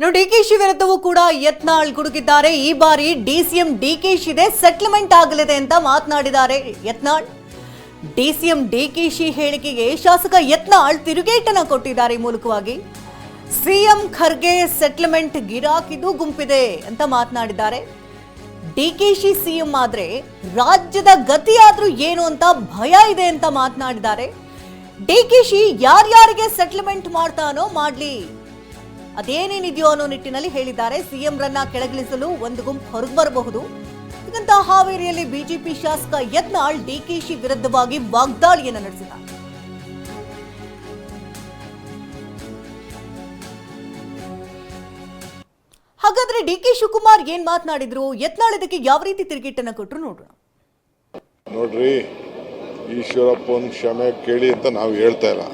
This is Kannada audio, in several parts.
ಇನ್ನು ಡಿಕೆಶಿ ವಿರುದ್ಧವೂ ಕೂಡ ಯತ್ನಾಳ್ ಗುಡುಗಿದ್ದಾರೆ. ಈ ಬಾರಿ ಡಿಸಿಎಂ ಡಿಕೆಶಿದೆ ಸೆಟ್ಲ್ಮೆಂಟ್ ಆಗಲಿದೆ ಅಂತ ಮಾತನಾಡಿದ್ದಾರೆ ಯತ್ನಾಳ್. ಡಿಸಿಎಂ ಡಿಕೆಶಿ ಹೇಳಿಕೆಗೆ ಶಾಸಕ ಯತ್ನಾಳ್ ತಿರುಗೇಟನ ಕೊಟ್ಟಿದ್ದಾರೆ ಮೂಲಕವಾಗಿ. ಸಿಎಂ ಖರ್ಗೆ ಸೆಟ್ಲ್ಮೆಂಟ್ ಗಿರಾಕಿದು ಗುಂಪಿದೆ ಅಂತ ಮಾತನಾಡಿದ್ದಾರೆ. ಡಿಕೆಶಿ ಸಿಎಂ ಆದ್ರೆ ರಾಜ್ಯದ ಗತಿಯಾದ್ರೂ ಏನು ಅಂತ ಭಯ ಇದೆ ಅಂತ ಮಾತನಾಡಿದ್ದಾರೆ. ಡಿಕೆಶಿ ಯಾರ್ಯಾರಿಗೆ ಸೆಟ್ಲ್ಮೆಂಟ್ ಮಾಡ್ತಾನೋ ಮಾಡ್ಲಿ. ಅದೇನೇನಿದೆಯೋ ಅನ್ನೋ ನಿಟ್ಟಿನಲ್ಲಿ ಹೇಳಿದ್ದಾರೆ. ಸಿಎಂ ರನ್ನ ಕೆಳಗಿಳಿಸಲು ಒಂದು ಗುಂಪು ಹೊರಗೆ ಬರಬಹುದು. ಇದಂತಹ ಹಾವೇರಿಯಲ್ಲಿ ಬಿಜೆಪಿ ಶಾಸಕ ಯತ್ನಾಳ್ ಡಿಕೆಶಿ ವಿರುದ್ಧವಾಗಿ ವಾಗ್ದಾಳಿಯನ್ನು ನಡೆಸಿದ್ದಾರೆ. ಹಾಗಾದ್ರೆ ಡಿ ಕೆ ಶಿವಕುಮಾರ್ ಏನ್ ಮಾತನಾಡಿದ್ರು? ಯತ್ನಾಳ್ ಇದಕ್ಕೆ ಯಾವ ರೀತಿ ತಿರುಗೇಟನ್ನ ಕೊಟ್ರು ನೋಡೋಣ. ನೋಡ್ರಿ, ಈಶ್ವರಪ್ಪನ ಕ್ಷಮೆ ಕೇಳಿ ಅಂತ ನಾವು ಹೇಳ್ತಾ ಇಲ್ಲ.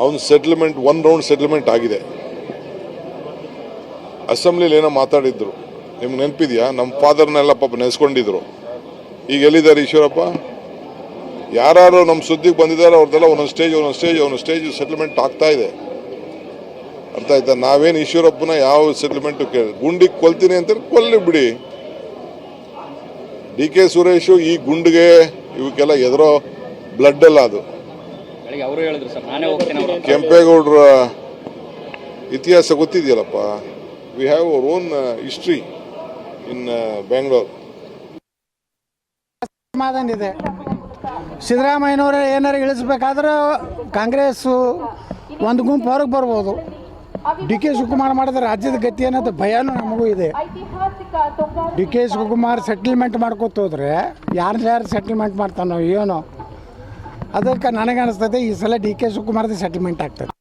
ಅವನ ಸೆಟ್ಲ್ಮೆಂಟ್ ಒನ್ ರೌಂಡ್ ಸೆಟ್ಲ್ಮೆಂಟ್ ಆಗಿದೆ. ಅಸೆಂಬ್ಲಿಲಿ ಏನೋ ಮಾತಾಡಿದ್ರು. ನಿಮ್ಗೆ ನೆನಪಿದೆಯಾ? ನಮ್ಮ ಫಾದರ್ನೆಲ್ಲ ಪಾಪ ನೆನೆಸ್ಕೊಂಡಿದ್ರು. ಈಗ ಎಲ್ಲಿದ್ದಾರೆ ಈಶ್ವರಪ್ಪ? ಯಾರು ನಮ್ಮ ಸುದ್ದಿಗೆ ಬಂದಿದ್ದಾರೆ ಅವ್ರದ್ದೆಲ್ಲ ಒಂದೊಂದು ಸ್ಟೇಜ್ ಒಂದೊಂದು ಸ್ಟೇಜ್ ಒಂದೊಂದು ಸ್ಟೇಜ್ ಸೆಟ್ಲ್ಮೆಂಟ್ ಆಗ್ತಾ ಇದೆ. ಅರ್ಥ ಆಯ್ತಾ? ನಾವೇನು ಈಶ್ವರಪ್ಪನ ಯಾವ ಸೆಟ್ಲ್ಮೆಂಟು ಕೇಳಿ ಗುಂಡಿಗೆ ಕೊಲ್ತೀನಿ ಅಂತ ಕೊಲ್ಲಿ ಬಿಡಿ. ಡಿ ಕೆ ಸುರೇಶು ಈ ಗುಂಡಿಗೆ ಇವಕ್ಕೆಲ್ಲ ಎದುರೋ ಬ್ಲಡ್ ಅಲ್ಲ ಅದು. ಅವರು ಹೇಳಿದ್ರು ಸರ್ ನಾನೇ ಹೋಗ್ತೇನೆ ಅವರು ಕೆಂಪೇಗೌಡರ ಇತಿಹಾಸ ಗೊತ್ತಿದೆಯಲ್ಲಪ್ಪ? We have our own history in Bangalore ಸಮಾಧಾನ ಇದೆ. ಸಿದ್ದರಾಮಯ್ಯನವರು ಏನಾರು ಇಳಿಸ್ಬೇಕಾದ್ರೆ ಕಾಂಗ್ರೆಸ್ಸು ಒಂದು ಗುಂಪು ಹೊರಗೆ ಬರ್ಬೋದು. ಡಿ ಕೆ ಶಿವಕುಮಾರ್ ಮಾಡಿದ್ರೆ ರಾಜ್ಯದ ಗತಿ ಅನ್ನೋದು ಭಯನೂ ನಮಗೂ ಇದೆ. ಡಿ ಕೆ ಶಿವಕುಮಾರ್ ಸೆಟ್ಲ್ಮೆಂಟ್ ಮಾಡ್ಕೊತ ಹೋದ್ರೆ ಯಾರು ಯಾರು ಸೆಟ್ಲ್ಮೆಂಟ್ ಮಾಡ್ತಾನೋ ಏನೋ ಅದಕ್ಕೆ ನನಗೆ ಅನಿಸ್ತದೆ ಈ ಸಲ ಡಿ ಕೆ ಶಿವಕುಮಾರ್ದು ಸೆಟಲ್ಮೆಂಟ್ ಆಗ್ತದೆ.